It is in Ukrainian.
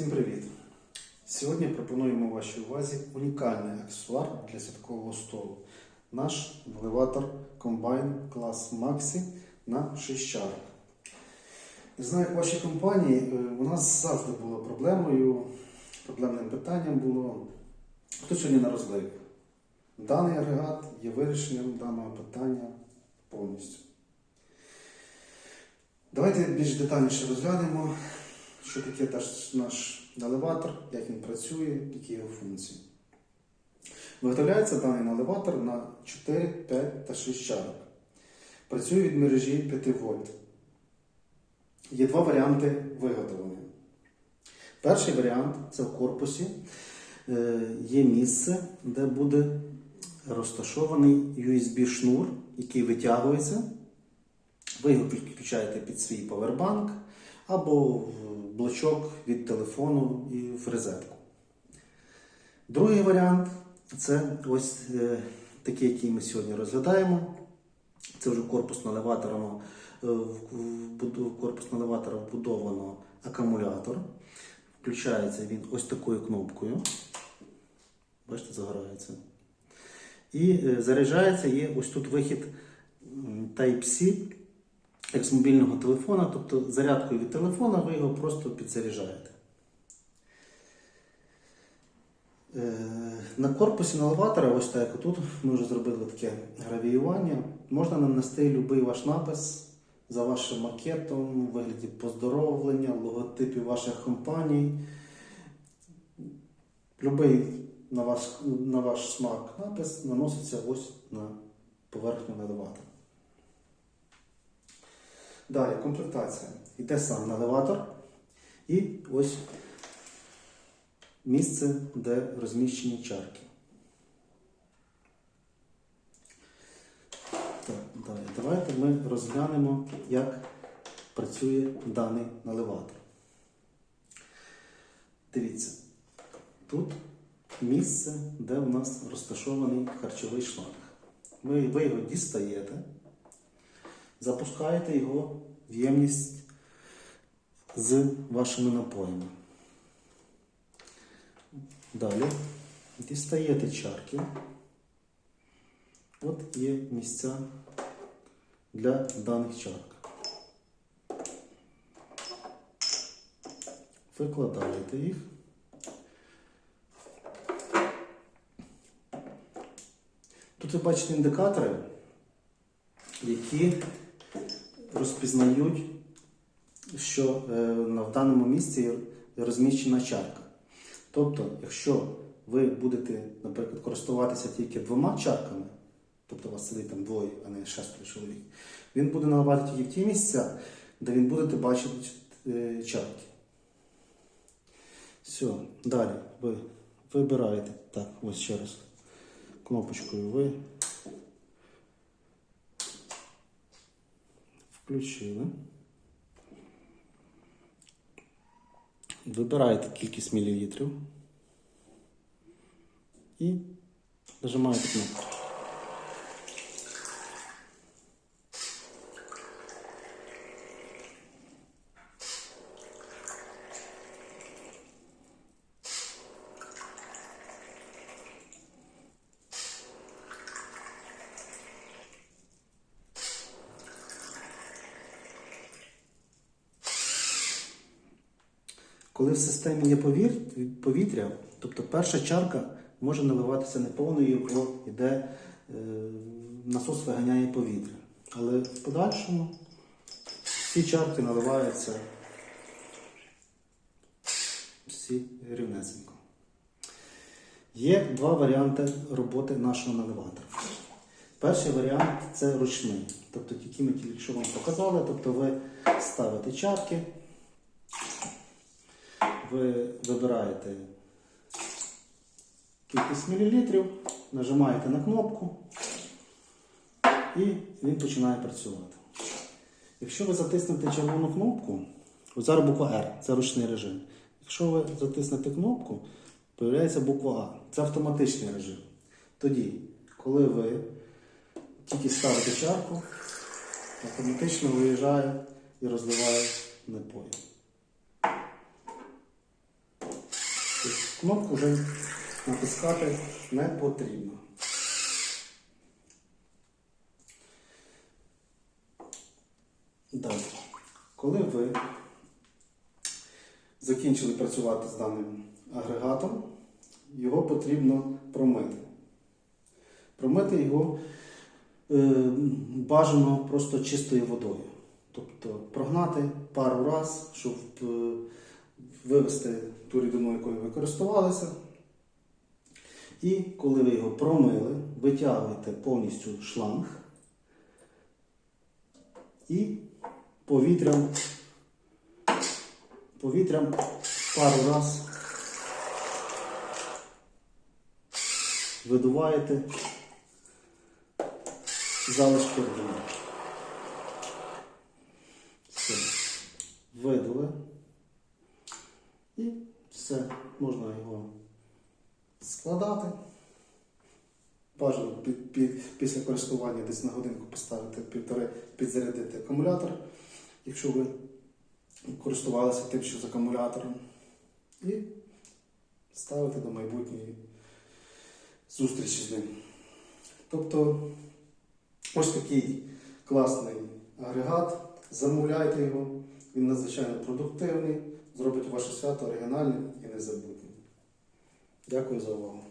Всім привіт! Сьогодні пропонуємо вашій увазі унікальний аксесуар для святкового столу. Наш елеватор комбайн клас Maxi на 6 чарок. Не знаю, як в вашій компанії, е, у нас завжди було проблемою, проблемним питанням було, хто сьогодні на розлив. Даний агрегат є вирішенням даного питання повністю. Давайте більш детальніше розглянемо, що таке наш, наливатор, як він працює, які його функції. Виготовляється даний наливатор на 4, 5 та 6 чарок. Працює від мережі 5 вольт. Є два варіанти виготовлення. Перший варіант це в корпусі е, є місце, де буде розташований USB-шнур, який витягується. Ви його підключаєте під свій повербанк або в блочок від телефону і в розетку. Другий варіант це ось е, такий, який ми сьогодні розглядаємо. Це вже корпус наливатора, е, в корпус наливатора вбудовано акумулятор. Включається він ось такою кнопкою. Бачите, загорається. І е, заряджається є ось тут вихід Type-C, як з мобільного телефона, тобто зарядкою від телефона ви його просто підзаряджаєте. Е, На корпусі наливатора, ось так тут, ми вже зробили таке гравіювання. Можна нанести будь-який ваш напис за вашим макетом, у вигляді поздоровлення, логотипів ваших компаній. Любий на ваш, на ваш смак напис наноситься ось на поверхню наливатора. Далі комплектація. Йде сам наливатор і ось місце, де розміщені чарки. Так, далі. Давайте ми розглянемо, як працює даний наливатор. Дивіться, тут місце, де у нас розташований харчовий шланг. Ви його дістаєте, запускаєте його в ємність з вашими напоями. Далі дістаєте чарки. От є місця для даних чарок. Викладаєте їх. Тут ви бачите індикатори, які розпізнають, що е, в даному місці розміщена чарка. Тобто, якщо ви будете, наприклад, користуватися тільки двома чарками, тобто у вас сидить там двоє, а не шестеро чоловік, він буде наливати тільки в ті місця, де він будете бачити е, чарки. Все, далі ви вибираєте. Так, ось ще. Кнопочкою ви включили. Вибираєте кількість мілілітрів і нажимаєте кнопку. Коли в системі є повітря, тобто перша чарка може наливатися неповною, бо йде е, насос виганяє повітря. Але в подальшому всі чарки наливаються всі рівнесенько. Є два варіанти роботи нашого наливатора. Перший варіант це ручний. Тобто тільки ми тільки що вам показали, тобто ви ставите чарки. Ви вибираєте кількість мілілітрів, нажимаєте на кнопку і він починає працювати. Якщо ви затиснете червону кнопку, зараз буква R, це ручний режим. Якщо ви затиснете кнопку, з'являється буква А. Це автоматичний режим. Тоді, коли ви тільки ставите чарку, автоматично виїжджає і розливає напої. Кнопку вже натискати не потрібно. Далі. Коли ви закінчили працювати з даним агрегатом, його потрібно промити. Промити його е, бажано просто чистою водою. Тобто прогнати пару раз, щоб е, вивести ту рідину, якою ви користувалися. І коли ви його промили, витягуєте повністю шланг і повітрям, повітрям пару раз видуваєте залишки рідини. Все. Видали. І все, можна його складати. Бажано під, під, після користування десь на годинку поставити півтори, підзарядити акумулятор, якщо ви користувалися тим, що з акумулятором. І ставити до майбутньої зустрічі з ним. Тобто ось такий класний агрегат. Замовляйте його, він надзвичайно продуктивний, зробить ваше свято оригінальним і незабутнім. Дякую за увагу.